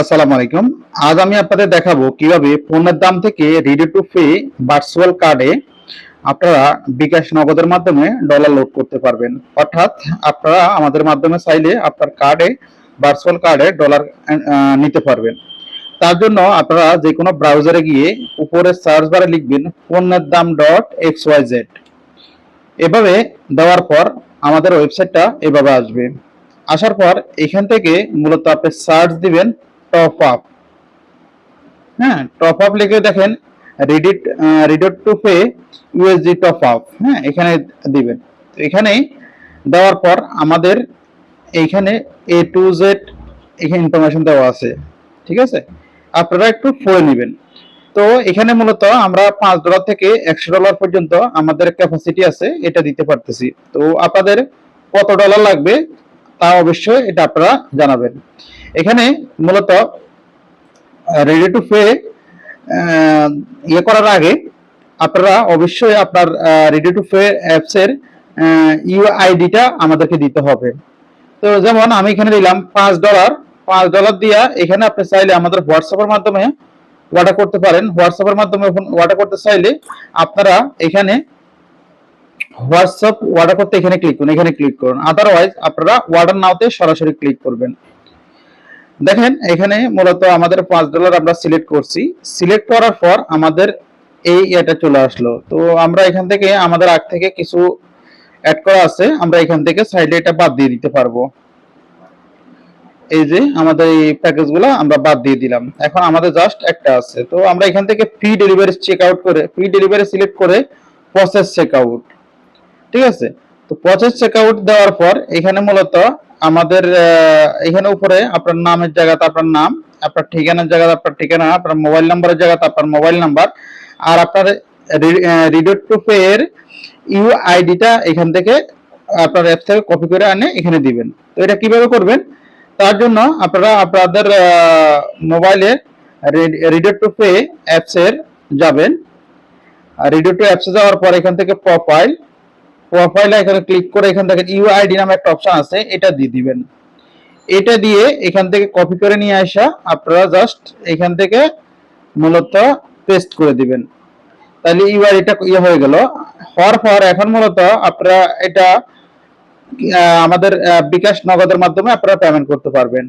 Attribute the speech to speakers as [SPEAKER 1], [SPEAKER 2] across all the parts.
[SPEAKER 1] আসসালামু আলাইকুম। আজ আমি আপনাদের দেখাবো কীভাবে পণ্যের দাম থেকে রেডি টু পে ভার্চুয়াল কার্ডে আপনারা বিকাশ নগদের মাধ্যমে ডলার লোড করতে পারবেন। অর্থাৎ আপনারা আমাদের মাধ্যমে চাইলে আপনার কার্ডে ভার্চুয়াল কার্ডে ডলার নিতে পারবেন। তার জন্য আপনারা যে কোনো ব্রাউজারে গিয়ে উপরে সার্চ বারে লিখবেন পণ্যের দাম ডট এক্স ওয়াই জেড এভাবে দেওয়ার পর আমাদের ওয়েবসাইটটা এভাবে আসবে। আসার পর এখান থেকে মূলত আপনি সার্চ দিবেন টপ আপ হ্যাঁ টপ আপ লিখে দেখেন Redot Redot to pay USD top up হ্যাঁ এখানে দিবেন। এখানে দেওয়ার পর আমাদের এইখানে এ টু জেড এখানে ইনফরমেশন দেওয়া আছে। ঠিক আছে? আপনারা একটু পড়ে নেবেন। তো এখানে মূলত আমরা পাঁচ ডলার থেকে একশো ডলার পর্যন্ত আমাদের ক্যাপাসিটি আছে, এটা দিতে পারতেছি। তো আপনাদের কত ডলার লাগবে? তা অবশ্যই এটা আপনারা জানাবেন। এখানে মূলত রেডি টু পে ইয়ে করার আগে আপনারা অবশ্যই আপনার রেডি টু পে অ্যাপসের ইউআইডিটা আমাদেরকে দিতে হবে। তো যেমন আমি এখানে দিলাম পাঁচ ডলার পাঁচ ডলার দিয়া এখানে আপনি চাইলে আমাদের হোয়াটসঅ্যাপের মাধ্যমে অর্ডার করতে পারেন। হোয়াটসঅ্যাপের মাধ্যমে অর্ডার করতে চাইলে আপনারা এখানে হোয়াটসঅ্যাপ অর্ডার করতে এখানে ক্লিক করুন, এখানে ক্লিক করুন। আদারওয়াইজ আপনারা অর্ডার নাওতে সরাসরি ক্লিক করবেন। দেখেন, এখানে মূলত আমাদের পাঁচ ডলার আমরা সিলেক্ট করছি। সিলেক্ট করার পর আমাদের এই এটা চলে আসলো। তো আমরা এখান থেকে, আমাদের আগ থেকে কিছু অ্যাড করা আছে, আমরা এখান থেকে সাইডে এটা বাদ দিয়ে দিতে পারব। এই যে আমাদের এই প্যাকেজগুলো আমরা বাদ দিয়ে দিলাম। এখন আমাদের জাস্ট একটা আছে। তো আমরা এখান থেকে ফ্রি ডেলিভারি চেক আউট করে ফ্রি ডেলিভারি সিলেক্ট করে প্রসেস চেক আউট ঠিক আছে? তো প্রসেস চেক আউট দেওয়ার পর এখানে মূলত আমাদের এখানে উপরে আপনার নামের জায়গাতে আপনার নাম, আপনার ঠিকানার জায়গাতে আপনার ঠিকানা, আপনার মোবাইল নাম্বারের জায়গাতে আপনার মোবাইল নাম্বার আর আপনার রিডোট টু পে এর ইউআইডিটা এখান থেকে আপনার অ্যাপ থেকে কপি করে আনে এখানে দিবেন। তো এটা কীভাবে করবেন? তার জন্য আপনারা আপনাদের মোবাইলে রিডোট টু পে অ্যাপসের যাবেন। রিডোট টু অ্যাপসে যাওয়ার পর এখান থেকে প্রোফাইল প্রোফাইলে এখানে ক্লিক করে এখান থেকে ইউআইডি নামে একটা অপশন আছে, এটা দিয়ে দিবেন। এটা দিয়ে এখান থেকে কপি করে নিয়ে আসা, আপনারা জাস্ট এখান থেকে মূলত পেস্ট করে দিবেন। তাহলে ইউআইডিটা ইয়ে হয়ে গেল। হওয়ার পর এখন মূলত আপনারা এটা আমাদের বিকাশ নগদের মাধ্যমে আপনারা পেমেন্ট করতে পারবেন।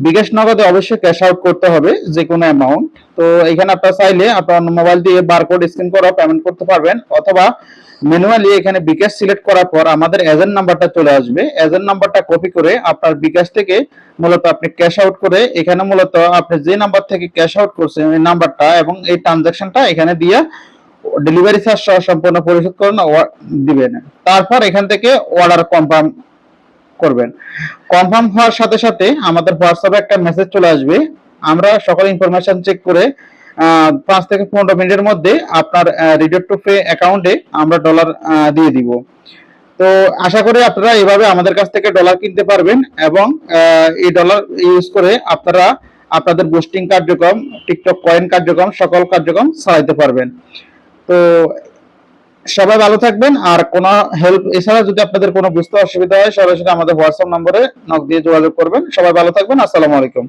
[SPEAKER 1] বিকাশ নগদে অবশ্যই ক্যাশ আউট করতে হবে যে কোনো অ্যামাউন্ট তো এখানে আপনারা চাইলে আপনার মোবাইল দিয়ে বারকোড স্ক্যান করে পেমেন্ট করতে পারবেন অথবা ম্যানুয়ালি এখানে বিকাশ সিলেক্ট করার পর আমাদের এজেন্ট নাম্বারটা চলে আসবে। এজেন্ট নাম্বারটা কপি করে আপনার বিকাশ থেকে মূলত আপনি ক্যাশ আউট করে এখানে মূলত আপনি যে নাম্বার থেকে ক্যাশ আউট করছেন এই নাম্বারটা এবং এই ট্রানজাকশনটা এখানে দিয়ে ডেলিভারি চার্জ সহ সম্পূর্ণ পরিশোধ করেন দিবেন। তারপর এখান থেকে অর্ডার কনফার্ম করবেন। কনফার্ম হওয়ার সাথে সাথে আমাদের হোয়াটসঅ্যাপে একটা মেসেজ চলে আসবে। আমরা সকল ইনফরমেশন চেক করে পাঁচ থেকে পনেরো মিনিটের মধ্যে আপনার রিডার টু পে অ্যাকাউন্টে আমরা ডলার দিয়ে দিব। তো আশা করি আপনারা এভাবে আমাদের কাছ থেকে ডলার কিনতে পারবেন এবং এই ডলার ইউজ করে আপনারা আপনাদের বুস্টিং কার্যক্রম টিকটক কয়েন কার্যক্রম, সকল কার্যক্রম চালাইতে পারবেন। তো সবাই ভালো থাকবেন। আর কোনো হেল্প এছাড়া যদি আপনাদের কোনো বুঝতে অসুবিধা হয়, সরাসরি আমাদের হোয়াটসঅ্যাপ নম্বরে নক দিয়ে যোগাযোগ করবেন। সবাই ভালো থাকবেন। আসসালামু আলাইকুম।